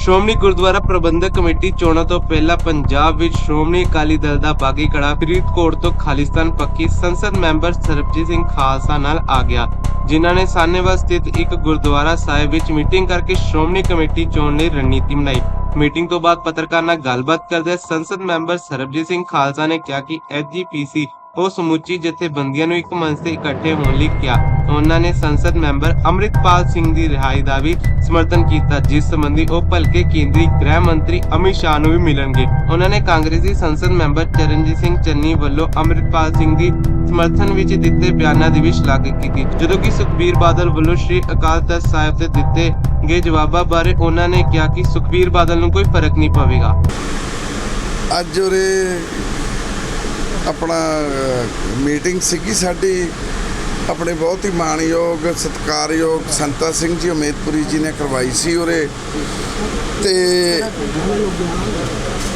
ਸ਼੍ਰੋਮਣੀ ਗੁਰਦੁਆਰਾ ਪ੍ਰਬੰਧਕ committee ਚੋਣਾਂ ਤੋਂ ਪਹਿਲਾਂ ਪੰਜਾਬ ਵਿੱਚ ਸ਼੍ਰੋਮਣੀ ਅਕਾਲੀ ਦਲ ਦਾ ਬਾਗੀ ਕੜਾ ਫਰੀਦਕੋਟ ਤੋਂ ਖਾਲਿਸਤਾਨ ਪੱਕੀ ਸੰਸਦ ਮੈਂਬਰ ਸਰਬਜੀਤ ਸਿੰਘ ਖਾਲਸਾ ਨਾਲ ਆ ਗਿਆ, ਜਿਨ੍ਹਾਂ ਨੇ ਸਾਨੇਵਾਲ ਸਥਿਤ ਇੱਕ ਗੁਰਦੁਆਰਾ ਸਾਹਿਬ ਵਿੱਚ ਮੀਟਿੰਗ ਕਰਕੇ ਸ਼੍ਰੋਮਣੀ ਕਮੇਟੀ ਚੋਣ ਲਈ ਰਣਨੀਤੀ ਬਣਾਈ। ਮੀਟਿੰਗ ਤੋਂ ਬਾਅਦ ਪੱਤਰਕਾਰ ਨਾਲ ਗੱਲਬਾਤ ਕਰਦੇ ਸੰਸਦ ਮੈਂਬਰ ਸਰਬਜੀਤ ਸਿੰਘ ਖਾਲਸਾ ਨੇ ਕਿਹਾ ਕਿ ਐਸਜੀਪੀਸੀ ਉਹ ਸਮੁੱਚੀ ਜਥੇਬੰਦੀਆਂ ਨੂੰ ਇੱਕ ਮੰਚ ਤੇ ਇਕੱਠੇ ਹੋਣ ਲਈ ਕਿਹਾ। ਉਹਨਾਂ ਨੇ ਸੰਸਦ ਮੈਂਬਰ ਅੰਮ੍ਰਿਤਪਾਲ ਸਿੰਘ ਦੀ ਰਿਹਾਈ ਦਾ ਵੀ ਸਮਰਥਨ ਕੀਤਾ, ਜਿਸ ਸੰਬੰਧੀ ਉਹ ਭਲਕੇ ਕੇਂਦਰੀ ਗ੍ਰਹਿ ਮੰਤਰੀ ਅਮਿਤ ਸ਼ਾਹ ਨੂੰ ਵੀ ਮਿਲਣਗੇ। ਉਹਨਾਂ ਨੇ ਕਾਂਗਰਸੀ ਸੰਸਦ ਮੈਂਬਰ ਚਰਨਜੀਤ ਸਿੰਘ ਚੰਨੀ ਵੱਲੋਂ ਅੰਮ੍ਰਿਤਪਾਲ ਸਿੰਘ ਦੀ ਸਮਰਥਨ ਵਿੱਚ ਦਿੱਤੇ ਬਿਆਨਾਂ ਦੀ ਵੀ ਸ਼ਲਾਘਾ ਕੀਤੀ। ਜਦੋਂ ਕਿ ਸੁਖਬੀਰ ਬਾਦਲ ਵੱਲੋਂ ਸ਼੍ਰੀ ਅਕਾਲ ਤਖਤ ਸਾਹਿਬ ਦੇ ਦਿੱਤੇ ਗਏ ਜਵਾਬਾਂ ਬਾਰੇ ਉਹਨਾਂ ਨੇ ਕਿਹਾ ਕਿ ਸੁਖਬੀਰ ਬਾਦਲ ਨੂੰ ਕੋਈ ਫ਼ਰਕ ਨਹੀਂ ਪਵੇਗਾ। ਅੱਜ ਉਰੇ ਆਪਣਾ ਮੀਟਿੰਗ ਸੀਗੀ ਸਾਡੀ। ਆਪਣੇ ਬਹੁਤ ਹੀ ਮਾਣਯੋਗ, ਸਤਿਕਾਰਯੋਗ ਸੰਤਾ ਸਿੰਘ ਜੀ ਉਮੇਦਪੁਰੀ ਜੀ ਨੇ ਕਰਵਾਈ ਸੀ ਉਰੇ। ਤੇ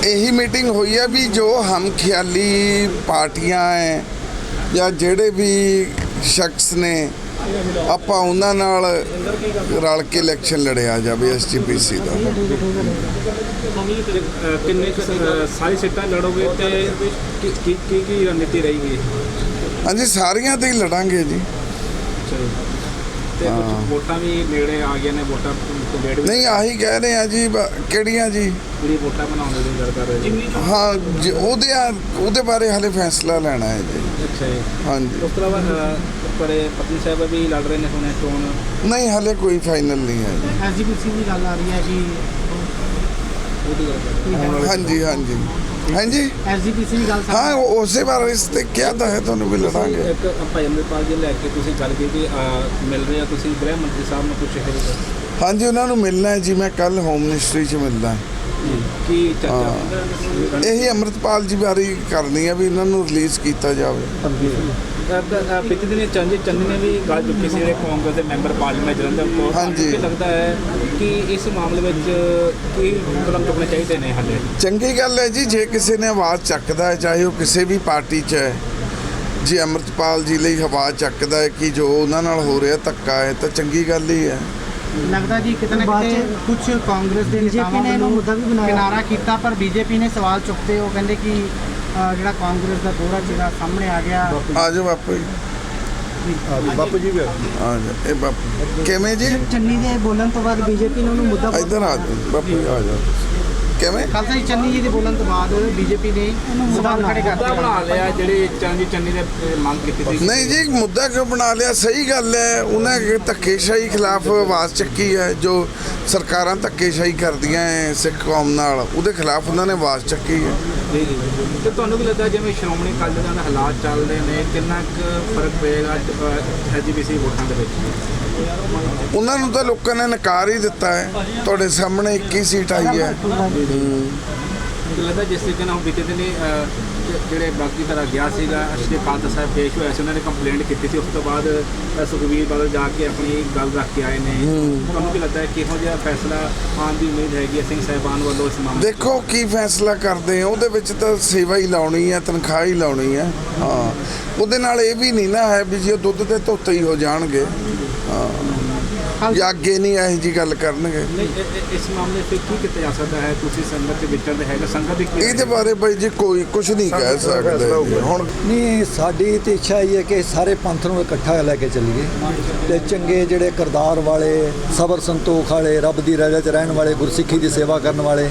ਇਹੀ ਮੀਟਿੰਗ ਹੋਈ ਹੈ ਵੀ ਜੋ ਹਮ ਖਿਆਲੀ ਪਾਰਟੀਆਂ ਹੈ ਜਾਂ ਜਿਹੜੇ ਵੀ ਸ਼ਖਸ ਨੇ ਆਪਾਂ ਉਹਨਾਂ ਨਾਲ ਰਲ ਕੇ ਇਲੈਕਸ਼ਨ ਲੜਿਆ ਜਾਵੇ ਐਸਜੀਪੀਸੀ ਦਾ। ਕਿੰਨੇ ਸਾਰੀ ਸੀਟਾਂ ਲੜੋਗੇ ਤੇ ਕੀ ਕੀ ਕੀ ਕੀ ਰਣਨੀਤੀ ਰਹੇਗੀ? ਹਾਂਜੀ ਸਾਰੀਆਂ ਤੇ ਹੀ ਲੜਾਂਗੇ ਜੀ। ਤੇ ਵੋਟਾਂ ਵੀ ਨੇੜੇ ਆ ਗਈਆਂ ਨੇ ਵੋਟਾਂ ਨਹੀਂ ਆਹੀ ਕਹਿ ਰਹੇ ਆ ਜੀ ਕਿਹੜੀਆਂ ਜੀ? ਜਿਹੜੀ ਵੋਟਾਂ ਬਣਾਉਣ ਦੀ ਗੱਲ ਕਰ ਰਹੇ। ਹਾਂ ਉਹਦੇ ਆ- ਉਹਦੇ ਬਾਰੇ ਹਲੇ ਫੈਸਲਾ ਲੈਣਾ ਹੈ ਜੀ। ਅੱਛਾ ਜੀ। ਹਾਂਜੀ। ਉਸ ਤੋਂ ਇਲਾਵਾ ਅਹ, ਪਰ ਪਤਨੀ ਸਾਹਿਬ ਵੀ ਲੜ ਰਹੇ ਨੇ ਸੁਣਿਆ ਚੋਣ। ਨਹੀਂ ਹਲੇ ਕੋਈ ਫਾਈਨਲ ਨਹੀਂ ਹੈ ਜੀ। ਐਸਜੀਪੀਸੀ ਦੀ ਗੱਲ ਆ ਰਹੀ ਹੈ ਕਿ ਉਹਦੀ ਗੱਲ ਕਰ ਰਹੇ ਹਾਂਜੀ ਹਾਂਜੀ। ਹਾਂਜੀ ਐਸਜੀਪੀਸੀ ਦੀ ਗੱਲ ਹਾਂ ਉਹ- ਉਸੇ ਬਾਰੇ ਇਸ ਤੇ ਕਿਹਾ ਤਾਂ ਹੈ ਤੁਹਾਨੂੰ ਵੀ ਲੜਾਂਗੇ। ਇੱਕ ਭਾਈ ਅੰਮ੍ਰਿਤਪਾਲ ਜੀ ਲੈ ਕੇ ਤੁਸੀਂ ਗੱਲ ਕੀਤੀ ਅਹ, ਮਿਲ ਰਹੇ ਆ ਤੁਸੀਂ ਗ੍ਰਹਿ ਮੰਤਰੀ ਸਾਹਿਬ ਨੂੰ ਕੁਝ ਇਹ ਹਾਂਜੀ ਉਹਨਾਂ ਨੂੰ ਮਿਲਣਾ ਹੈ ਜੀ ਮੈਂ ਕੱਲ ਹੋਮ ਮਿਨਿਸਟਰੀ 'ਚ ਮਿਲਦਾ। ਹੈ। ਕੀ ਚਰਚਾ ਇਹੀ ਅੰਮ੍ਰਿਤਪਾਲ ਜੀ ਬਾਰੇ ਕਰਨੀ ਹੈ ਵੀ ਇਹਨਾਂ ਨੂੰ ਰਿਲੀਜ਼ ਕੀਤਾ ਜਾਵੇ। ਪਿਛਲੇ ਦਿਨੀ ਚੰਜੀ ਚੰਨੀ ਨੇ ਵੀ ਗੱਲ ਚੁੱਕੀ ਸੀ ਜਿਹੜੇ ਕਾਂਗਰਸ ਦੇ ਮੈਂਬਰ ਪਾਰਲੀਮੈਂਟ ਜਲੰਧਰ ਤੋਂ ਹਾਂਜੀ। ਕੀ ਲੱਗਦਾ ਹੈ ਕਿ ਇਸ ਮਾਮਲੇ ਵਿੱਚ ਕੀ ਕਦਮ ਚੁੱਕਣੇ ਚਾਹੀਦੇ ਨੇ ਹਾਲੇ? ਚੰਗੀ ਗੱਲ ਹੈ ਜੀ ਜੇ ਕਿਸੇ ਨੇ ਆਵਾਜ਼ ਚੱਕਦਾ ਹੈ ਚਾਹੇ ਉਹ ਕਿਸੇ ਵੀ ਪਾਰਟੀ 'ਚ ਹੈ ਜੇ ਅੰਮ੍ਰਿਤਪਾਲ ਜੀ ਲਈ ਆਵਾਜ਼ ਚੱਕਦਾ ਹੈ ਕਿ ਜੋ ਉਹਨਾਂ ਨਾਲ ਹੋ ਰਿਹਾ ਧੱਕਾ ਹੈ ਤਾਂ ਚੰਗੀ ਗੱਲ ਹੀ ਹੈ। ਲੱਗਦਾ ਜੀ ਕਿਤੇ ਨਾ ਬਾਅਦ ਕਿਤੇ ਚ ਕੁਝ ਕਾਂਗਰਸ ਦੇ ਨੇਤਾਵਾਂ ਨੇ ਇਹਨੂੰ ਮੁੱਦਾ ਵੀ ਬਣਾਇਆ। ਕਿਨਾਰਾ ਕੀਤਾ ਪਰ ਬੀਜੇਪੀ ਨੇ ਸਵਾਲ ਚੁੱਕਦੇ ਉਹ ਕਹਿੰਦੇ ਕਿ ਜਿਹੜਾ ਕਾਂਗਰਸ ਦਾ ਦੋਹਰਾ ਜਿਹੜਾ ਸਾਹਮਣੇ ਆ ਗਿਆ। ਆ ਜਾਓ ਬਾਪੂ ਜੀ। ਬਾਪੂ ਜੀ ਵੀ ਆ ਇਹ ਬਾਪੂ ਕਿਵੇਂ ਜੀ? ਚੰਨੀ ਦੇ ਬੋਲਣ ਤੋਂ ਬਾਅਦ ਬੀਜੇਪੀ ਨੇ ਉਹਨੂੰ ਮੁੱਦਾ ਇੱਧਰ ਆ ਬਾਪੂ ਜੀ, ਆ ਜਾਓ। ਕਿਵੇਂ? ਖਾਲਸਾ ਜੀ ਚੰਨੀ ਜੀ ਦੇ ਬੋਲਣ ਤੋਂ ਬਾਅਦ ਬੀਜੇਪੀ ਨੇ ਸਵਾਲ ਖੜੇ ਮੁੱਦਾ ਕਰਤੇ ਬਣਾ ਲਿਆ ਜਿਹੜੇ ਚੰਨੀ ਨੇ ਅਹ, ਮੰਗ ਕੀਤੀ ਸੀ। ਨਹੀਂ ਜੀ ਮੁੱਦਾ ਕਿਉਂ ਬਣਾ ਲਿਆ? ਸਹੀ ਗੱਲ ਹੈ। ਉਹਨਾਂ ਨੇ ਧੱਕੇਸ਼ਾਹੀ ਖਿਲਾਫ ਆਵਾਜ਼ ਚੱਕੀ ਹੈ ਜੋ ਸਰਕਾਰਾਂ ਧੱਕੇਸ਼ਾਹੀ ਕਰਦੀਆਂ ਹੈ ਸਿੱਖ ਕੌਮ ਨਾਲ। ਉਹਦੇ ਖਿਲਾਫ ਉਹਨਾਂ ਨੇ ਆਵਾਜ਼ ਚੱਕੀ ਹੈ। ਜੀ ਜੀ। ਤੇ ਤੁਹਾਨੂੰ ਕੀ ਲੱਗਦਾ ਜਿਵੇਂ ਸ਼੍ਰੋਮਣੀ ਅਕਾਲੀ ਦਲ ਦੇ ਹਾਲਾਤ ਚੱਲ ਰਹੇ ਨੇ ਕਿੰਨਾ ਕੁ ਫ਼ਰਕ ਪਏਗਾ ਐਜੀਪੀਸੀ ਵੋਟਾਂ ਦੇ ਵਿੱਚ? ਉਹਨਾਂ ਨੂੰ ਤਾਂ ਲੋਕਾਂ ਨੇ ਨਕਾਰ ਹੀ ਦਿੱਤਾ ਹੈ। ਤੁਹਾਡੇ ਸਾਹਮਣੇ 21 ਸੀਟ ਆਈ ਹੈ। ਮੈਨੂੰ ਲੱਗਦਾ ਜਿਸ ਤਰੀਕੇ ਨਾਲ ਹੁਣ ਬੀਤੇ ਦਿਨ ਹੀ, ਅਹ, ਜ- ਜਿਹੜੇ ਬਾਕੀ ਤਰ੍ਹਾਂ ਗਿਆ ਸੀਗਾ ਅਸ਼ਰੇ ਖਾਲਸਾ ਸਾਹਿਬ ਪੇਸ਼ ਹੋਇਆ ਸੀ ਉਹਨਾਂ ਨੇ ਕੰਪਲੇਂਟ ਕੀਤੀ ਸੀ। ਉਸ ਤੋਂ ਬਾਅਦ ਸੁਖਬੀਰ ਬਾਦਲ ਜਾ ਕੇ ਆਪਣੀ ਗੱਲ ਰੱਖ ਕੇ ਆਏ ਨੇ। ਤੁਹਾਨੂੰ ਕੀ ਲੱਗਦਾ ਹੈ ਕਿਹੋ ਜਿਹਾ ਫੈਸਲਾ ਆਉਣ ਦੀ ਉਮੀਦ ਹੈਗੀ ਹੈ ਸਿੰਘ ਸਾਹਿਬਾਨ ਵੱਲੋਂ ਇਸ ਮਾਮਲੇ ਦੇਖੋ ਕੀ ਫੈਸਲਾ ਕਰਦੇ ਆ ਉਹਦੇ ਵਿੱਚ ਤਾਂ ਸੇਵਾ ਹੀ ਲਾਉਣੀ ਹੈ ਤਨਖਾਹ ਹੀ ਲਾਉਣੀ ਹੈ ਹਾਂ। ਉਹਦੇ ਨਾਲ ਇਹ ਵੀ ਨਹੀਂ ਨਾ ਹੈ ਵੀ ਜੇ ਉਹ ਦੁੱਧ ਤੇ ਧੋਤੇ ਹੀ ਹੋ ਜਾਣਗੇ। ਹਾਂ। ਜਾਂ ਅੱਗੇ ਨਹੀਂ ਇਹੋ ਜੀ ਗੱਲ ਕਰਨਗੇ। ਨਹੀਂ ਇਹ- ਇਹ- ਇਸ ਮਾਮਲੇ 'ਤੇ ਕੀ ਕੀਤਾ ਜਾ ਸਕਦਾ ਹੈ? ਤੁਸੀਂ ਸੰਗਤ ਦੇ ਵਿੱਚੋਂ ਦੇ ਹੈਗਾ ਸੰਗਤ ਦੀ ਕੀ ਇਹਦੇ ਬਾਰੇ ਬਈ ਜੀ ਕੋਈ ਕੁਝ ਨਹੀਂ ਕਹਿ ਸਕਦੇ ਜੀ। ਹੁਣ ਨਹੀਂ ਸਾਡੀ ਤੇ ਇੱਛਾ ਇਹ ਹੈ ਕਿ ਸਾਰੇ ਪੰਥ ਨੂੰ ਇਕੱਠਾ ਲੈ ਕੇ ਚੱਲੀਏ। ਤੇ ਚੰਗੇ ਜਿਹੜੇ ਕਰਤਾਰ ਵਾਲੇ ਸਬਰ ਸੰਤੋਖ ਵਾਲੇ ਰੱਬ ਦੀ ਰਜ਼ਾ 'ਚ ਰਹਿਣ ਵਾਲੇ ਗੁਰਸਿੱਖੀ ਦੀ ਸੇਵਾ ਕਰਨ ਵਾਲੇ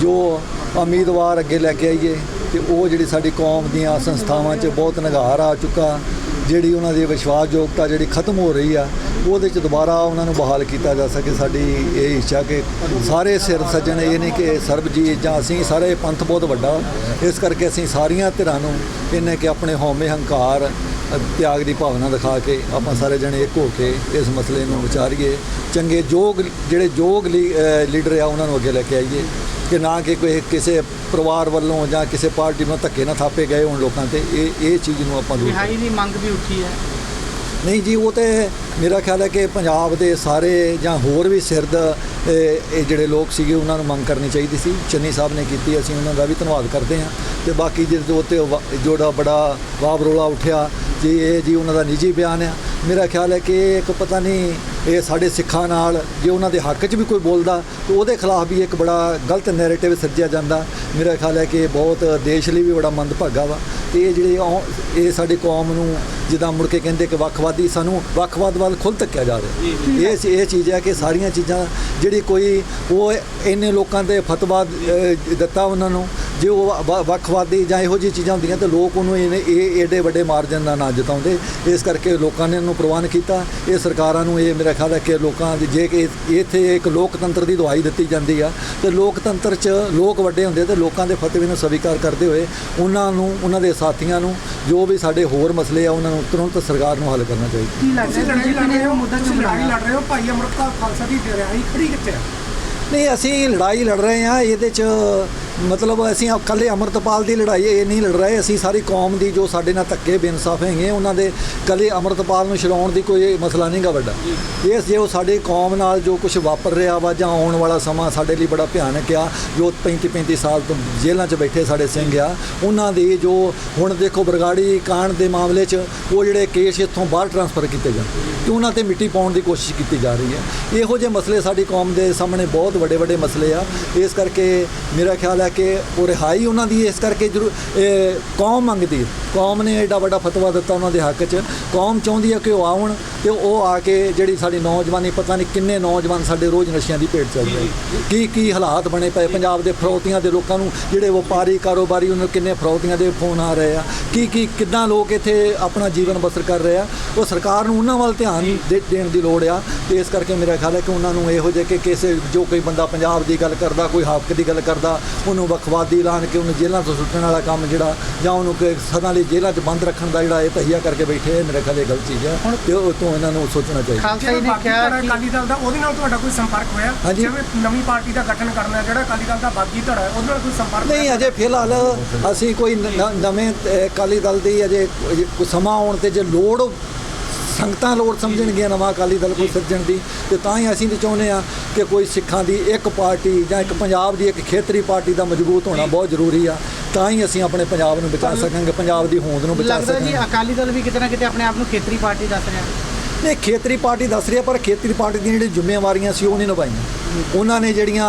ਜੋ ਉਮੀਦਵਾਰ ਅੱਗੇ ਲੈ ਕੇ ਆਈਏ ਤੇ ਉਹ ਜਿਹੜੀ ਸਾਡੀ ਕੌਮ ਦੀਆਂ ਸੰਸਥਾਵਾਂ 'ਚ ਬਹੁਤ ਨਿਗਾਰ ਆ ਚੁੱਕਾ। ਜਿਹੜੀ ਉਹਨਾਂ ਦੀ ਵਿਸ਼ਵਾਸਯੋਗਤਾ ਜਿਹੜੀ ਖਤਮ ਹੋ ਰਹੀ ਆ, ਉਹਦੇ 'ਚ ਦੁਬਾਰਾ ਉਹਨਾਂ ਨੂੰ ਬਹਾਲ ਕੀਤਾ ਜਾ ਸਕੇ। ਸਾਡੀ ਇਹ ਇੱਛਾ ਕਿ ਸਾਰੇ ਸਿਰ ਸੱਜਣ, ਇਹ ਨਹੀਂ ਕਿ ਸਰਬਜੀਤ ਜਾਂ ਅਸੀਂ ਸਾਰੇ ਪੰਥ ਬਹੁਤ ਵੱਡਾ। ਇਸ ਕਰਕੇ ਅਸੀਂ ਸਾਰੀਆਂ ਧਿਰਾਂ ਨੂੰ ਇਹਨੇ ਕਿ ਆਪਣੇ ਹਉਮੈ ਹੰਕਾਰ, ਤਿਆਗ ਦੀ ਭਾਵਨਾ ਦਿਖਾ ਕੇ ਆਪਾਂ ਸਾਰੇ ਜਣੇ ਇੱਕ ਹੋ ਕੇ ਇਸ ਮਸਲੇ ਨੂੰ ਵਿਚਾਰੀਏ। ਚੰਗੇ ਯੋਗ ਜਿਹੜੇ ਯੋਗ ਲੀ- ਲੀਡਰ ਆ, ਉਹਨਾਂ ਨੂੰ ਅੱਗੇ ਲੈ ਕੇ ਆਈਏ। ਕਿ ਨਾ ਕਿ ਕੋਈ ਕਿਸੇ ਪਰਿਵਾਰ ਵੱਲੋਂ ਜਾਂ ਕਿਸੇ ਪਾਰਟੀ ਨੂੰ ਧੱਕੇ ਨਾ ਥਾਪੇ ਗਏ ਹੋਣ ਲੋਕਾਂ ਤੇ ਇਹ ਇਹ ਚੀਜ਼ ਨੂੰ ਆਪਾਂ ਦੂਰ ਰਿਹਾਈ ਦੀ ਮੰਗ ਵੀ ਉੱਠੀ ਹੈ। ਨਹੀਂ ਜੀ ਉਹ ਤੇ ਮੇਰਾ ਖਿਆਲ ਹੈ ਕਿ ਪੰਜਾਬ ਦੇ ਸਾਰੇ ਜਾਂ ਹੋਰ ਵੀ ਸਿਰਦ ਇਹ ਜਿਹੜੇ ਲੋਕ ਸੀਗੇ ਉਹਨਾਂ ਨੂੰ ਮੰਗ ਕਰਨੀ ਚਾਹੀਦੀ ਸੀ। ਚੰਨੀ ਸਾਹਿਬ ਨੇ ਕੀਤੀ ਅਸੀਂ ਉਹਨਾਂ ਦਾ ਵੀ ਧੰਨਵਾਦ ਕਰਦੇ ਹਾਂ। ਤੇ ਬਾਕੀ ਜਿਹੜੇ ਉੱਤੇ ਵਾ- ਜਿਹੜਾ ਬੜਾ ਵਾਬ ਰੋਲਾ ਉੱਠਿਆ ਜੀ ਇਹ ਜੀ ਉਹਨਾਂ ਦਾ ਨਿੱਜੀ ਬਿਆਨ ਆ। ਮੇਰਾ ਖਿਆਲ ਹੈ ਕਿ ਇੱਕ ਪਤਾ ਨਹੀਂ ਇਹ ਸਾਡੇ ਸਿੱਖਾਂ ਨਾਲ ਜੇ ਉਹਨਾਂ ਦੇ ਹੱਕ 'ਚ ਵੀ ਕੋਈ ਬੋਲਦਾ ਤਾਂ ਉਹਦੇ ਖਿਲਾਫ ਵੀ ਇੱਕ ਬੜਾ ਗਲਤ ਨੈਰੇਟਿਵ ਸਿਰਜਿਆ ਜਾਂਦਾ। ਮੇਰਾ ਖਿਆਲ ਹੈ ਕਿ ਇਹ ਬਹੁਤ ਦੇਸ਼ ਲਈ ਵੀ ਬੜਾ ਮੰਦਭਾਗਾ ਵਾ। ਤੇ ਇਹ ਜਿਹੜੇ ਇਹ ਸਾਡੀ ਕੌਮ ਨੂੰ ਜਿੱਦਾਂ ਮੁੜ ਕੇ ਕਹਿੰਦੇ ਕਿ ਵੱਖਵਾਦੀ ਸਾਨੂੰ ਵੱਖਵਾਦ ਵੱਲ ਖੁੱਲ ਧੱਕਿਆ ਜਾ ਰਿਹਾ। ਇਹ ਇਹ ਚੀਜ਼ ਹੈ ਕਿ ਸਾਰੀਆਂ ਚੀਜ਼ਾਂ ਜਿਹੜੀ ਕੋਈ ਉਹ ਇੰਨੇ ਲੋਕਾਂ ਦੇ ਫਤਵਾ ਦਿੱਤਾ ਉਹਨਾਂ ਨੂੰ ਜੇ ਉਹ ਵ- ਵੱਖਵਾਦੀ ਜਾਂ ਇਹੋ ਜਿਹੀ ਚੀਜ਼ਾਂ ਹੁੰਦੀਆਂ ਤੇ ਲੋਕ ਉਹਨੂੰ ਇਹਨੇ- ਇਹ ਏਡੇ ਵੱਡੇ ਮਾਰਜਨ ਦਾ ਨਾ ਜਿਤਾਉਂਦੇ। ਇਸ ਕਰਕੇ ਲੋਕਾਂ ਨੇ ਉਹਨੂੰ ਪ੍ਰਵਾਨ ਕੀਤਾ। ਇਹ ਸਰਕਾਰਾਂ ਨੂੰ ਇਹ ਮੇਰਾ ਖਿਆਲ ਹੈ ਕਿ ਲੋਕਾਂ ਦੀ ਜੇ ਕਿ ਇੱਥੇ ਇੱਕ ਲੋਕਤੰਤਰ ਦੀ ਦਵਾਈ ਦਿੱਤੀ ਜਾਂਦੀ ਆ ਤੇ ਲੋਕਤੰਤਰ 'ਚ ਲੋਕ ਵੱਡੇ ਹੁੰਦੇ ਤੇ ਲੋਕਾਂ ਦੇ ਫਤਵੇ ਨੂੰ ਸਵੀਕਾਰ ਕਰਦੇ ਹੋਏ ਉਹਨਾਂ ਨੂੰ ਉਹਨਾਂ ਦੇ ਸਾਥੀਆਂ ਨੂੰ ਜੋ ਵੀ ਸਾਡੇ ਹੋਰ ਮਸਲੇ ਆ ਉਹਨਾਂ ਨੂੰ ਤੁਰੰਤ ਸਰਕਾਰ ਨੂੰ ਹੱਲ ਕਰਨਾ ਚਾਹੀਦਾ। ਕੀ ਲੱਗਦਾ ਬੀਜੇਪੀ ਨੇ ਇਹ ਮੁੱਦਾ ਕਿਉਂ ਲੜਾਈ ਲੜ ਰਹੇ ਹੋ ਭਾਈ ਅਮਰਪਾਲ ਖਾਲਸਾ ਦੀ ਰਿਹਾਈ ਖੜੀ ਕਿੱਥੇ ਹੈ ਨਹੀਂ ਅਸੀਂ ਲੜਾਈ ਲੜ ਰਹੇ ਹਾਂ ਇਹਦੇ 'ਚ ਮਤਲਬ ਅਸੀਂ ਇਕੱਲੇ ਅਮਰਤਪਾਲ ਦੀ ਲੜਾਈ ਇਹ ਨਹੀਂ ਲੜ ਰਹੇ। ਅਸੀਂ ਸਾਰੀ ਕੌਮ ਦੀ ਜੋ ਸਾਡੇ ਨਾਲ ਧੱਕੇ ਬੇਇਨਸਾਫ ਹੈਗੇ ਉਹਨਾਂ ਦੇ ਇਕੱਲੇ ਅਮਰਤਪਾਲ ਨੂੰ ਛਡਾਉਣ ਦੀ ਕੋਈ ਮਸਲਾ ਨਹੀਂਗਾ ਵੱਡਾ। ਇਹ ਜੇ ਉਹ ਸਾਡੇ ਕੌਮ ਨਾਲ ਜੋ ਕੁਝ ਵਾਪਰ ਰਿਹਾ ਵਾ ਜਾਂ ਆਉਣ ਵਾਲਾ ਸਮਾਂ ਸਾਡੇ ਲਈ ਬੜਾ ਭਿਆਨਕ ਆ, ਜੋ 35 35 ਸਾਲ ਤੋਂ ਜੇਲ੍ਹਾਂ 'ਚ ਬੈਠੇ ਸਾਡੇ ਸਿੰਘ ਆ, ਉਹਨਾਂ ਦੀ ਜੋ ਹੁਣ ਦੇਖੋ ਬਰਗਾੜੀ ਕਾਂਡ ਦੇ ਮਾਮਲੇ 'ਚ ਉਹ ਜਿਹੜੇ ਕੇਸ ਇੱਥੋਂ ਬਾਹਰ ਟਰਾਂਸਫਰ ਕੀਤੇ ਜਾਂਦੇ ਤੇ ਉਹਨਾਂ ਤੇ ਮਿੱਟੀ ਪਾਉਣ ਦੀ ਕੋਸ਼ਿਸ਼ ਕੀਤੀ ਜਾ ਰਹੀ ਹੈ। ਇਹੋ ਜਿਹੇ ਮਸਲੇ ਸਾਡੀ ਕੌਮ ਦੇ ਸਾਹਮਣੇ ਬਹੁਤ ਵੱਡੇ ਵੱਡੇ ਮਸਲੇ ਆ। ਇਸ ਕਰਕੇ ਮੇਰਾ ਖਿਆਲ ਹੈ ਕਿ ਉਹ ਰਿਹਾਈ ਉਹਨਾਂ ਦੀ ਇਸ ਕਰਕੇ ਕੌਮ ਮੰਗਦੀ। ਕੌਮ ਨੇ ਐਡਾ ਵੱਡਾ ਫਤਵਾ ਦਿੱਤਾ ਉਹਨਾਂ ਦੇ ਹੱਕ 'ਚ। ਕੌਮ ਚਾਹੁੰਦੀ ਹੈ ਕਿ ਉਹ ਆਉਣ ਤੇ ਉਹ ਆ ਕੇ ਜਿਹੜੀ ਸਾਡੀ ਨੌਜਵਾਨੀ ਪਤਾ ਨਹੀਂ ਕਿੰਨੇ ਨੌਜਵਾਨ ਸਾਡੇ ਰੋਜ਼ ਨਸ਼ਿਆਂ ਦੀ ਭੇਟ ਚੱਲ ਰਹੇ ਕੀ ਕੀ ਹਾਲਾਤ ਬਣੇ ਪਏ? ਪੰਜਾਬ ਦੇ ਫਰੌਤੀਆਂ ਦੇ ਲੋਕਾਂ ਨੂੰ ਜਿਹੜੇ ਵਪਾਰੀ ਕਾਰੋਬਾਰੀ ਉਹਨਾਂ ਨੂੰ ਕਿੰਨੇ ਫਰੌਤੀਆਂ ਦੇ ਫੋਨ ਆ ਰਹੇ ਆ? ਕੀ ਕੀ ਕਿੱਦਾਂ ਲੋਕ ਇੱਥੇ ਆਪਣਾ ਜੀਵਨ ਬਸਰ ਕਰ ਰਹੇ ਆ? ਉਹ ਸਰਕਾਰ ਨੂੰ ਉਹਨਾਂ ਵੱਲ ਧਿਆਨ ਦੇਣ ਦੀ ਲੋੜ ਆ। ਤੇ ਇਸ ਕਰਕੇ ਮੇਰਾ ਖਿਆਲ ਹੈ ਕਿ ਉਹਨਾਂ ਨੂੰ ਇਹੋ ਜਿਹੇ ਕਿ ਕਿਸੇ ਜੋ ਕੋਈ ਬੰਦਾ ਪੰਜਾਬ ਦੀ ਗੱਲ ਕਰਦਾ ਕੋਈ ਹੱਕ ਦੀ ਗੱਲ ਕਰਦਾ ਉਹਨੂੰ ਵੱਖਵਾਦੀ ਐਲਾਨ ਕੇ ਉਹਨੂੰ ਜੇਲ੍ਹਾਂ ਤੋਂ ਸੁੱਟਣ ਵਾਲਾ ਕੰਮ ਜਿਹੜਾ ਜਾਂ ਉਹਨੂੰ ਕਿ ਸਦਾ ਲਈ ਜੇਲ੍ਹਾਂ 'ਚ ਬੰਦ ਰੱਖਣ ਦਾ ਜਿਹੜਾ ਇਹ ਤਹੀਆ ਕਰਕੇ ਬੈਠੇ ਮੇਰੇ ਖਿਆਲ ਇਹ ਗਲਤ ਚੀਜ਼ ਹੈ ਤੇ ਉਹ ਤੋਂ ਇਹਨਾਂ ਨੂੰ ਸੋਚਣਾ ਚਾਹੀਦਾ ਖਾਲਸਾ ਜੀ ਜਿਹੜਾ ਨੇ ਬਾਗੀ ਕਿਹਾ ਧੜਾ ਕਿ ਅਕਾਲੀ ਦਲ ਦਾ ਉਹਦੇ ਨਾਲ ਤੁਹਾਡਾ ਕੋਈ ਸੰਪਰਕ ਹੋਇਆ ਹਾਂਜੀ। ਜਿਵੇਂ ਨਵੀਂ ਪਾਰਟੀ ਦਾ ਗਠਨ ਕਰਨਾ ਹੈ, ਜਿਹੜਾ ਅਕਾਲੀ ਦਲ ਦਾ ਬਾਗੀ ਧੜਾ ਹੈ ਉਹਦੇ ਨਾਲ ਕੋਈ ਸੰਪਰਕ ਨਹੀਂ ਹੋਇਆ? ਅਜੇ ਫਿਲਹਾਲ ਅਸੀਂ ਕੋਈ ਨਵੇਂ ਅਕਾਲੀ ਦਲ ਦੀ ਅਜੇ ਅਜੇ ਕੋਈ ਸਮਾਂ ਆਉਣ ਤੇ ਜੇ ਲੋੜ ਸੰਗਤਾਂ ਲੋੜ ਸਮਝਣਗੀਆਂ ਨਵਾਂ ਅਕਾਲੀ ਦਲ ਕੋਈ ਸਿਰਜਣ ਦੀ ਤੇ ਤਾਂ ਹੀ ਅਸੀਂ ਤੇ ਚਾਹੁੰਦੇ ਆ ਕਿ ਕੋਈ ਸਿੱਖਾਂ ਦੀ ਇੱਕ ਪਾਰਟੀ ਜਾਂ ਇੱਕ ਪੰਜਾਬ ਦੀ ਇੱਕ ਖੇਤਰੀ ਪਾਰਟੀ ਦਾ ਮਜ਼ਬੂਤ ਹੋਣਾ ਬਹੁਤ ਜ਼ਰੂਰੀ ਆ। ਤਾਂ ਹੀ ਅਸੀਂ ਆਪਣੇ ਪੰਜਾਬ ਨੂੰ ਬਚਾ ਸਕਾਂਗੇ ਪੰਜਾਬ ਦੀ ਹੋਂਦ ਨੂੰ ਬਚਾ ਲੱਗਦਾ ਜੀ ਸਕਾਂਗੇ। ਅਕਾਲੀ ਦਲ ਵੀ ਕਿਤੇ ਨਾ ਕਿਤੇ ਆਪਣੇ ਆਪ ਨੂੰ ਖੇਤਰੀ ਪਾਰਟੀ ਦੱਸ ਰਿਹਾ। ਨਹੀਂ ਖੇਤਰੀ ਪਾਰਟੀ ਦੱਸ ਰਹੀ ਹੈ, ਪਰ ਖੇਤਰੀ ਪਾਰਟੀ ਦੀਆਂ ਜਿਹੜੀਆਂ ਜ਼ਿੰਮੇਵਾਰੀਆਂ ਸੀ ਉਹ ਨਹੀਂ ਨਿਭਾਈਆਂ। ਉਹਨਾਂ ਨੇ ਜਿਹੜੀਆਂ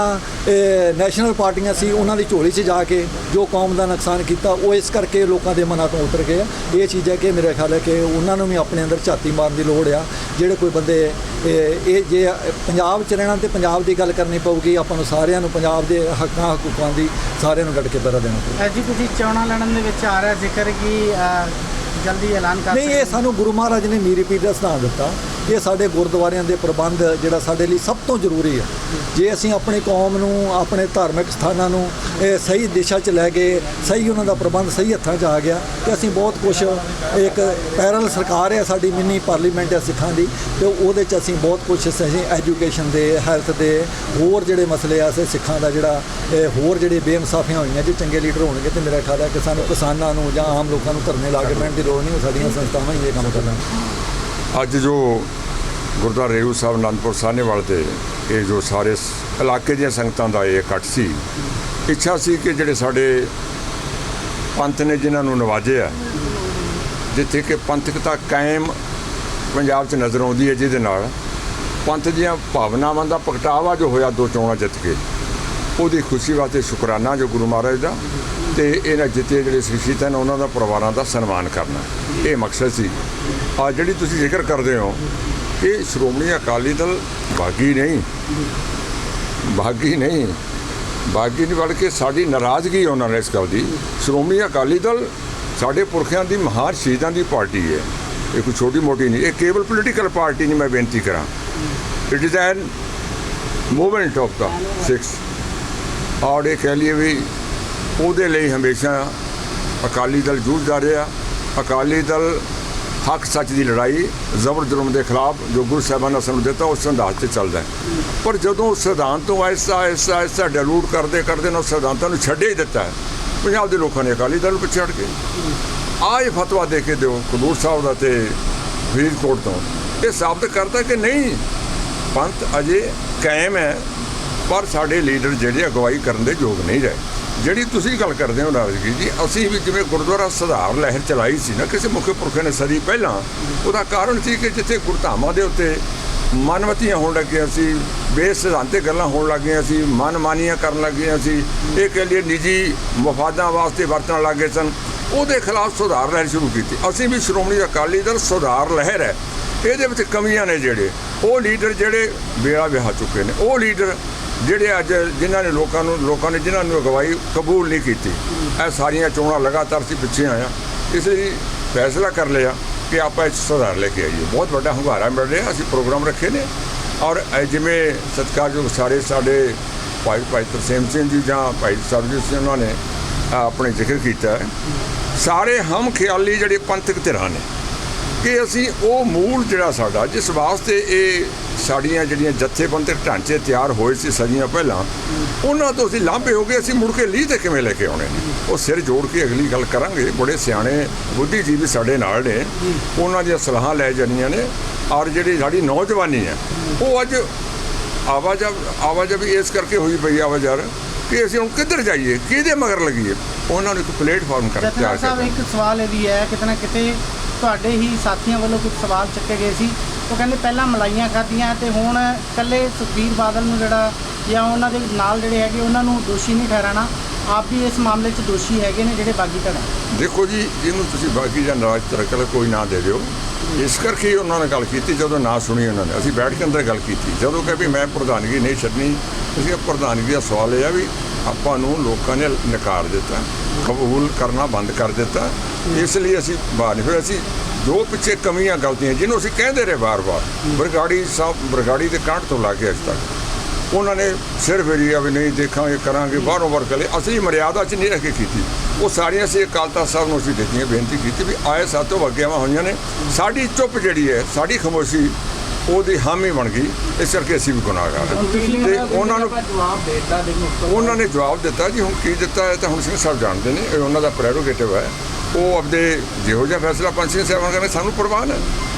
ਨੈਸ਼ਨਲ ਪਾਰਟੀਆਂ ਸੀ, ਉਹਨਾਂ ਦੀ ਝੋਲੀ 'ਚ ਜਾ ਕੇ ਜੋ ਕੌਮ ਦਾ ਨੁਕਸਾਨ ਕੀਤਾ, ਉਹ ਇਸ ਕਰਕੇ ਲੋਕਾਂ ਦੇ ਮਨਾਂ ਤੋਂ ਉਤਰ ਗਏ ਇਹ ਚੀਜ਼ ਹੈ ਕਿ ਮੇਰੇ ਖਿਆਲ ਹੈ ਕਿ ਉਹਨਾਂ ਨੂੰ ਵੀ ਆਪਣੇ ਅੰਦਰ ਝਾਤੀ ਮਾਰਨ ਦੀ ਲੋੜ ਆ। ਜਿਹੜੇ ਕੋਈ ਬੰਦੇ ਇਹ ਜੇ ਪੰਜਾਬ 'ਚ ਰਹਿਣਾ ਤੇ ਪੰਜਾਬ ਦੀ ਗੱਲ ਕਰਨੀ ਪਊਗੀ, ਆਪਾਂ ਨੂੰ ਸਾਰਿਆਂ ਨੂੰ ਪੰਜਾਬ ਦੇ ਹੱਕਾਂ, ਹਕੂਕਾਂ ਦੀ ਸਾਰਿਆਂ ਨੂੰ ਡਟ ਕੇ ਪਹਿਰਾ ਦੇਣਾ ਪਊਗਾ ਅੱਜ ਜੀ, ਤੁਸੀਂ ਚੋਣਾਂ ਲੜਨ ਦੇ ਵਿੱਚ ਆ ਰਿਹਾ ਜ਼ਿਕਰ ਕਿ ਜਲਦੀ ਐਲਾਨ ਕਰ ਨਹੀਂ ਇਹ ਸਾਨੂੰ ਗੁਰੂ ਮਹਾਰਾਜ ਨੇ ਮੀਰੀ ਪੀਰ ਦਾ ਸਿਧਾਂਤ ਦਿੱਤਾ। ਇਹ ਸਾਡੇ ਗੁਰਦੁਆਰਿਆਂ ਦੇ ਪ੍ਰਬੰਧ ਜਿਹੜਾ ਸਾਡੇ ਲਈ ਸਭ ਤੋਂ ਜ਼ਰੂਰੀ ਹੈ। ਜੇ ਅਸੀਂ ਆਪਣੀ ਕੌਮ ਨੂੰ, ਆਪਣੇ ਧਾਰਮਿਕ ਸਥਾਨਾਂ ਨੂੰ ਇਹ ਸਹੀ ਦਿਸ਼ਾ 'ਚ ਲੈ ਗਏ ਸਹੀ ਉਹਨਾਂ ਦਾ ਪ੍ਰਬੰਧ ਸਹੀ ਹੱਥਾਂ 'ਚ ਆ ਗਿਆ, ਤੇ ਅਸੀਂ ਬਹੁਤ ਕੁਝ ਇੱਕ ਪੈਰਲ ਸਰਕਾਰ ਹੈ ਸਾਡੀ ਮਿੰਨੀ ਪਾਰਲੀਮੈਂਟ ਹੈ ਸਿੱਖਾਂ ਦੀ, ਤੇ ਉਹਦੇ 'ਚ ਅਸੀਂ ਬਹੁਤ ਕੁਝ ਅਸੀਂ ਐਜੂਕੇਸ਼ਨ ਦੇ ਹੈਲਥ ਦੇ, ਹੋਰ ਜਿਹੜੇ ਮਸਲੇ ਆ ਸੇ ਸਿੱਖਾਂ ਦਾ ਜਿਹੜਾ ਹੋਰ ਜਿਹੜੇ ਬੇਇਨਸਾਫੀਆਂ ਹੋਈਆਂ ਜੇ ਚੰਗੇ ਲੀਡਰ ਹੋਣਗੇ ਤੇ ਮੇਰਾ ਖਿਆਲ ਹੈ ਕਿ ਸਾਨੂੰ ਕਿਸਾਨਾਂ ਨੂੰ ਜਾਂ ਆਮ ਲੋਕਾਂ ਨੂੰ ਧਰਨੇ ਲਾ ਕੇ ਬਹਿਣ ਦੀ ਲੋੜ ਨਹੀਂ, ਉਹ ਸਾਡੀਆਂ ਸੰਸਥਾਵਾਂ ਹੀ ਇਹ ਕੰਮ ਕਰਨਾ ਅੱਜ ਜੋ ਗੁਰਦੁਆਰਾ ਰੇਰੂ ਸਾਹਿਬ ਅਨੰਦਪੁਰ ਸਾਹਨੇਵਾਲ ਤੇ ਇਹ ਜੋ ਸਾਰੇ ਇਲਾਕੇ ਦੀਆਂ ਸੰਗਤਾਂ ਦਾ ਇਹ ਇਕੱਠ ਸੀ। ਇੱਛਾ ਸੀ ਕਿ ਜਿਹੜੇ ਸਾਡੇ ਪੰਥ ਨੇ ਜਿਨ੍ਹਾਂ ਨੂੰ ਨਵਾਜਿਆ ਜਿੱਥੇ ਕਿ ਪੰਥਕਤਾ ਕਾਇਮ ਪੰਜਾਬ 'ਚ ਨਜ਼ਰ ਆਉਂਦੀ ਹੈ ਜਿਹਦੇ ਨਾਲ ਪੰਥ ਦੀਆਂ ਭਾਵਨਾਵਾਂ ਦਾ ਪ੍ਰਗਟਾਵਾ ਜੋ ਹੋਇਆ ਦੋ ਚੋਣਾਂ ਜਿੱਤ ਕੇ। ਉਹਦੀ ਖੁਸ਼ੀ ਵਾਸਤੇ ਸ਼ੁਕਰਾਨਾ ਜੋ ਗੁਰੂ ਮਹਾਰਾਜ ਦਾ ਤੇ ਇਹਨਾਂ ਜਿੱਤੇ ਜਿਹੜੇ ਸ਼ਹੀਦ ਹਨ, ਉਹਨਾਂ ਦਾ ਪਰਿਵਾਰਾਂ ਦਾ ਸਨਮਾਨ ਕਰਨਾ। ਇਹ ਮਕਸਦ ਸੀ। ਆ ਜਿਹੜੀ ਤੁਸੀਂ ਜ਼ਿਕਰ ਕਰਦੇ ਹੋ ਕਿ ਸ਼੍ਰੋਮਣੀ ਅਕਾਲੀ ਦਲ ਬਾਗੀ ਨਹੀਂ। ਬਾਗੀ ਨਹੀਂ। ਬਾਗੀ ਨਹੀਂ ਬਲਕਿ ਸਾਡੀ ਨਾਰਾਜ਼ਗੀ ਉਹਨਾਂ ਨੇ ਇਸ ਗੱਲ ਦੀ। ਸ਼੍ਰੋਮਣੀ ਅਕਾਲੀ ਦਲ ਸਾਡੇ ਪੁਰਖਿਆਂ ਦੀ ਮਹਾਨ ਸ਼ਹੀਦਾਂ ਦੀ ਪਾਰਟੀ ਹੈ। ਇਹ ਕੋਈ ਛੋਟੀ ਮੋਟੀ ਨਹੀਂ। ਇਹ ਕੇਵਲ ਪੋਲੀਟੀਕਲ ਪਾਰਟੀ ਨਹੀਂ, ਮੈਂ ਬੇਨਤੀ ਕਰਾਂ। It is an movement of the Sikhs ਔਰ ਇਹ ਕਹਿ ਲਈਏ ਵੀ ਉਹਦੇ ਲਈ ਹਮੇਸ਼ਾ ਅਕਾਲੀ ਦਲ ਜੂਝਦਾ ਰਿਹਾ। ਅਕਾਲੀ ਦਲ ਹੱਕ ਸੱਚ ਦੀ ਲੜਾਈ ਜ਼ਬਰ ਜ਼ੁਲਮ ਦੇ ਖਿਲਾਫ ਜੋ ਗੁਰੂ ਸਾਹਿਬਾਨ ਨੇ ਸਾਨੂੰ ਦਿੱਤਾ ਉਸ ਸਿਧਾਂਤ ਤੇ ਚੱਲਦਾ ਪਰ ਜਦੋਂ ਉਸ ਸਿਧਾਂਤ ਤੋਂ ਆਹਿਸਤਾ ਆਹਿਸਤਾ ਆਹਿਸਤਾ ਡਿਲੂਟ ਕਰਦੇ ਕਰਦੇ ਨੇ ਉਸ ਸਿਧਾਂਤਾਂ ਨੂੰ ਛੱਡੇ ਹੀ ਦਿੱਤਾ ਪੰਜਾਬ ਦੇ ਲੋਕਾਂ ਨੇ ਅਕਾਲੀ ਦਲ ਪਿੱਛੇ ਹਟ ਕੇ। ਆਹ ਇਹ ਫਤਵਾ ਦੇ ਕੇ ਦਿਓ ਕਬੂਰ ਸਾਹਿਬ ਦਾ ਤੇ ਫਰੀਦਕੋਟ ਤੋਂ। ਇਹ ਸਾਬਤ ਕਰਦਾ ਕਿ ਨਹੀਂ? ਪੰਥ ਅਜੇ ਕਾਇਮ ਹੈ। ਪਰ ਸਾਡੇ ਲੀਡਰ ਜਿਹੜੇ ਅਗਵਾਈ ਕਰਨ ਦੇ ਯੋਗ ਨਹੀਂ ਰਹੇ। ਜਿਹੜੀ ਤੁਸੀਂ ਗੱਲ ਕਰਦੇ ਹੋ ਨਾਰਾਜ਼ਗੀ ਜੀ, ਅਸੀਂ ਵੀ ਜਿਵੇਂ ਗੁਰਦੁਆਰਾ ਸੁਧਾਰ ਲਹਿਰ ਚਲਾਈ ਸੀ ਨਾ, ਕਿਸੇ ਮੁੱਖ ਪੁਰਖ ਨੇ ਸਦੀ ਪਹਿਲਾਂ, ਉਹਦਾ ਕਾਰਨ ਸੀ ਕਿ ਜਿੱਥੇ ਗੁਰਧਾਮਾਂ ਦੇ ਉੱਤੇ ਮਨਮਤੀਆਂ ਹੋਣ ਲੱਗੀਆਂ ਸੀ, ਬੇਸਿਧਾਂਤੇ ਗੱਲਾਂ ਹੋਣ ਲੱਗੀਆਂ ਸੀ, ਮਨਮਾਨੀਆਂ ਕਰਨ ਲੱਗੀਆਂ ਸੀ, ਇਹ ਕੇ ਲਈ ਨਿੱਜੀ ਮਫਾਦਾਂ ਵਾਸਤੇ ਵਰਤਣ ਲੱਗੇ ਸਨ। ਉਹਦੇ ਖਿਲਾਫ ਸੁਧਾਰ ਲਹਿਰ ਸ਼ੁਰੂ ਕੀਤੀ। ਅਸੀਂ ਵੀ ਸ਼੍ਰੋਮਣੀ ਅਕਾਲੀ ਦਲ ਸੁਧਾਰ ਲਹਿਰ ਹੈ। ਇਹਦੇ ਵਿੱਚ ਕਮੀਆਂ ਨੇ ਜਿਹੜੇ, ਉਹ ਲੀਡਰ ਜਿਹੜੇ ਬੇੜਾ ਵਿਹਾ ਚੁੱਕੇ ਨੇ, ਉਹ ਲੀਡਰ ਜਿਹੜੇ ਅੱਜ ਜਿਨ੍ਹਾਂ ਨੇ ਲੋਕਾਂ ਨੂੰ ਲੋਕਾਂ ਨੇ ਜਿਨ੍ਹਾਂ ਨੂੰ ਅਗਵਾਈ ਕਬੂਲ ਨਹੀਂ ਕੀਤੀ, ਇਹ ਸਾਰੀਆਂ ਚੋਣਾਂ ਲਗਾਤਾਰ ਸੀ ਪਿੱਛੇ ਆਇਆ ਇਸ ਲਈ ਫੈਸਲਾ ਕਰ ਲਿਆ ਕਿ ਆਪਾਂ ਇਹ 'ਚ ਸੁਧਾਰ ਲੈ ਕੇ ਆਈਏ। ਬਹੁਤ ਵੱਡਾ ਹੁੰਗਾਰਾ ਮਿਲ ਰਿਹਾ, ਅਸੀਂ ਪ੍ਰੋਗਰਾਮ ਰੱਖੇ ਨੇ। ਔਰ ਜਿਵੇਂ ਸਤਿਕਾਰਯੋਗ ਸਾਰੇ ਸਾਡੇ ਭਾਈ ਭਾਈ ਤਰਸੇਮ ਸਿੰਘ ਜੀ ਜਾਂ ਭਾਈ ਸਰਬਜੀਤ ਸਿੰਘ ਉਹਨਾਂ ਨੇ ਆਪਣੇ ਜ਼ਿਕਰ ਕੀਤਾ ਸਾਰੇ ਹਮ ਖਿਆਲੀ ਜਿਹੜੇ ਪੰਥਕ ਧਿਰਾਂ ਨੇ ਕਿ ਅਸੀਂ ਉਹ ਮੂਲ ਜਿਹੜਾ ਸਾਡਾ ਜਿਸ ਵਾਸਤੇ ਇਹ ਸਾਡੀਆਂ ਜਿਹੜੀਆਂ ਜਥੇਬੰਦਕ ਢਾਂਚੇ ਤਿਆਰ ਹੋਏ ਸੀ ਸਦੀਆਂ ਪਹਿਲਾਂ ਉਹਨਾਂ ਤੋਂ ਅਸੀਂ ਲਾਂਭੇ ਹੋ ਗਏ ਅਸੀਂ ਮੁੜ ਕੇ ਲੀਹ ਤੇ ਕਿਵੇਂ ਲੈ ਕੇ ਆਉਣੇ? ਉਹ ਸਿਰ ਜੋੜ ਕੇ ਅਗਲੀ ਗੱਲ ਕਰਾਂਗੇ। ਬੜੇ ਸਿਆਣੇ ਬੁੱਧੀਜੀਵੀ ਸਾਡੇ ਨਾਲ ਨੇ। ਉਹਨਾਂ ਦੀਆਂ ਸਲਾਹਾਂ ਲੈ ਜਾਣੀਆਂ ਨੇ। ਔਰ ਜਿਹੜੀ ਸਾਡੀ ਨੌਜਵਾਨੀ ਹੈ ਉਹ ਅੱਜ ਆਵਾਜਾਂ ਆਵਾਜਾਂ ਵੀ ਇਸ ਕਰਕੇ ਹੋਈ ਪਈ ਆਵਾਜ਼ਾਰ ਕਿ ਅਸੀਂ ਹੁਣ ਕਿੱਧਰ ਜਾਈਏ ਕਿਹਦੇ ਮਗਰ ਲੱਗੀਏ? ਉਹਨਾਂ ਨੂੰ ਇੱਕ ਪਲੇਟਫਾਰਮ ਕਰ ਤਿਆਰ ਜਥੇਦਾਰ ਸਾਹਿਬ ਕਰਨਾ। ਇੱਕ ਸਵਾਲ ਇਹ ਵੀ ਹੈ ਕਿਤੇ ਨਾ ਕਿਤੇ ਤੁਹਾਡੇ ਹੀ ਸਾਥੀਆਂ ਵੱਲੋਂ ਕੁਝ ਸਵਾਲ ਚੱਕੇ ਗਏ ਸੀ। ਉਹ ਕਹਿੰਦੇ ਪਹਿਲਾਂ ਮਲਾਈਆਂ ਖਾਧੀਆਂ ਤੇ ਹੁਣ ਇਕੱਲੇ ਸੁਖਬੀਰ ਬਾਦਲ ਨੂੰ ਜਿਹੜਾ ਜਾਂ ਉਹਨਾਂ ਦੇ ਨਾਲ ਜਿਹੜੇ ਹੈਗੇ ਉਹਨਾਂ ਨੂੰ ਦੋਸ਼ੀ ਨਹੀਂ ਠਹਿਰਾਣਾ। ਆਪ ਵੀ ਇਸ ਮਾਮਲੇ 'ਚ ਦੋਸ਼ੀ ਹੈਗੇ ਨੇ ਜਿਹੜੇ ਬਾਗੀ ਧੜਾ ਦੇਖੋ ਜੀ, ਇਹਨੂੰ ਤੁਸੀਂ ਬਾਗੀ ਜਾਂ ਨਾਰਾਜ਼ ਤਰਕਲ ਕੋਈ ਨਾ ਦੇ ਦਿਓ। ਇਸ ਕਰਕੇ ਉਹਨਾਂ ਨੇ ਗੱਲ ਕੀਤੀ, ਜਦੋਂ ਨਾ ਸੁਣੀ ਉਹਨਾਂ ਨੇ। ਅਸੀਂ ਬੈਠ ਕੇ ਅੰਦਰ ਗੱਲ ਕੀਤੀ। ਜਦੋਂ ਕਿ ਵੀ ਮੈਂ ਪ੍ਰਧਾਨਗੀ ਨਹੀਂ ਛੱਡਣੀ, ਅਸੀਂ ਪ੍ਰਧਾਨਗੀ ਦਾ ਸਵਾਲ ਇਹ ਆ ਵੀ ਆਪਾਂ ਨੂੰ ਲੋਕਾਂ ਨੇ ਨਕਾਰ ਦਿੱਤਾ, ਕਬੂਲ ਕਰਨਾ ਬੰਦ ਕਰ ਦਿੱਤਾ। ਇਸ ਲਈ ਅਸੀਂ ਬਾਹਰ ਨਹੀਂ। ਫਿਰ ਅਸੀਂ ਜੋ ਪਿੱਛੇ ਕਮੀਆਂ ਗਲਤੀਆਂ ਜਿਹਨੂੰ ਅਸੀਂ ਕਹਿੰਦੇ ਰਹੇ ਵਾਰ-ਵਾਰ। ਬਰਗਾੜੀ ਸਾਹਿਬ ਬਰਗਾੜੀ ਦੇ ਕਾਂਟ ਤੋਂ ਲਾ ਕੇ ਅੱਜ ਤੱਕ। ਉਹਨਾਂ ਨੇ ਸਿਰ ਫੇਰੀ ਆ ਵੀ ਨਹੀਂ ਦੇਖਾਂਗੇ ਕਰਾਂਗੇ ਬਾਹਰੋਂ ਬਾਹਰ ਕਲੇ ਅਸਲੀ ਮਰਿਆਦਾ 'ਚ ਨਹੀਂ ਰਹਿ ਕੇ ਕੀਤੀ। ਉਹ ਸਾਰੀਆਂ ਅਸੀਂ ਅਕਾਲ ਤਖਤ ਸਾਹਿਬ ਨੂੰ ਅਸੀਂ ਦਿੱਤੀਆਂ ਬੇਨਤੀ ਕੀਤੀ ਵੀ ਆਏ ਸਾਤੋਂ ਵਗਿਆਵਾਂ ਹੋਈਆਂ ਨੇ। ਸਾਡੀ ਚੁੱਪ ਜਿਹੜੀ ਹੈ ਸਾਡੀ ਖਾਮੋਸ਼ੀ ਉਹਦੀ ਹਾਮੀ ਬਣ ਗਈ। ਇਸ ਕਰਕੇ ਅਸੀਂ ਵੀ ਗੁਨਾਹਗਾਰ ਹਾਂ। ਤੇ ਉਹਨਾਂ ਨੂੰ ਜਵਾਬ ਦੇਤਾ ਉਹਨਾਂ ਨੇ ਜਵਾਬ ਦਿੱਤਾ ਜੀ ਹੁਣ ਕੀ ਦਿੱਤਾ ਹੈ ਤਾਂ ਹੁਣ ਸਿੰਘ ਸਾਹਿਬ ਜਾਣਦੇ ਨੇ ਇਹ ਉਹਨਾਂ ਦਾ ਪ੍ਰੈਰੋਗੇਟਿਵ ਹੈ। ਉਹ ਆਪਦੇ ਜਿਹੋ ਜਿਹਾ ਫੈਸਲਾ ਪੰਜ ਸਿੰਘ ਸਾਹਿਬਾਨ ਕਰਨੇ ਸਾਨੂੰ ਪ੍ਰਵਾਨ ਹੈ।